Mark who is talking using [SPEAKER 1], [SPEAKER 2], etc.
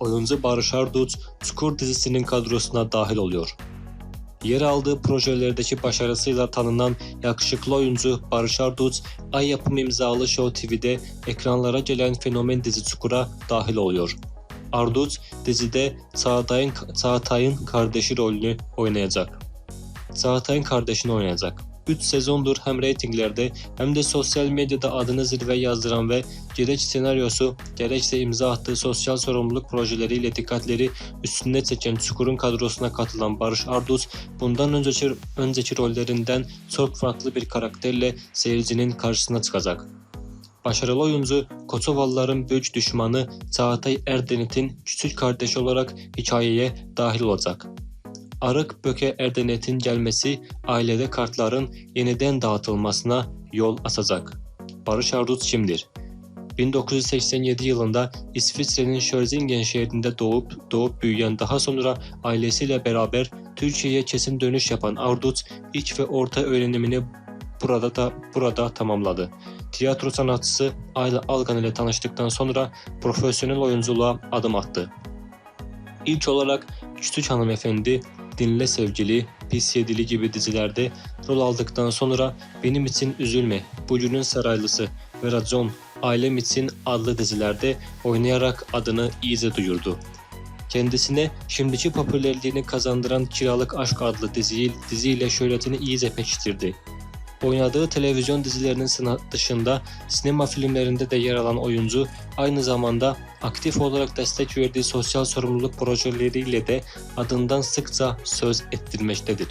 [SPEAKER 1] oyuncu Barış Arduç Çukur dizisinin kadrosuna dahil oluyor. Yer aldığı projelerdeki başarısıyla tanınan yakışıklı oyuncu Barış Arduç, Ay Yapım imzalı Show TV'de ekranlara gelen fenomen dizi Çukur'a dahil oluyor. Arduç dizide Çağatay'ın, Çağatay'ın kardeşi rolünü oynayacak. Çağatay'ın kardeşini oynayacak. 3 sezondur hem reytinglerde hem de sosyal medyada adını zirveye yazdıran ve gerek senaryosu gerekse imza attığı sosyal sorumluluk projeleriyle dikkatleri üstüne çeken Çukur'un kadrosuna katılan Barış Arduç bundan önceki, önceki rollerinden çok farklı bir karakterle seyircinin karşısına çıkacak. Başarılı oyuncu Kosovalıların büyük düşmanı Çağatay Erdenet'in küçük kardeşi olarak hikayeye dahil olacak. Arık Böke Erdenet'in gelmesi ailede kartların yeniden dağıtılmasına yol açacak. Barış Arduç kimdir? 1987 yılında İsviçre'nin Schörzingen şehrinde doğup doğup büyüyen daha sonra ailesiyle beraber Türkiye'ye kesin dönüş yapan Arduç ilk ve orta öğrenimini burada da burada tamamladı. Tiyatro sanatçısı Ayla Algan ile tanıştıktan sonra profesyonel oyunculuğa adım attı. İlk olarak Küçük Hanımefendi, Dinle Sevgili, Pis Yedili gibi dizilerde rol aldıktan sonra Benim için Üzülme, Bugünün Saraylısı ve Racon, Ailem için adlı dizilerde oynayarak adını iyice duyurdu. Kendisine şimdiki popülerliğini kazandıran Kiralık Aşk adlı diziyi, diziyle şöhretini iyice pekiştirdi. Oynadığı televizyon dizilerinin dışında sinema filmlerinde de yer alan oyuncu aynı zamanda aktif olarak destek verdiği sosyal sorumluluk projeleriyle de adından sıkça söz ettirmektedir.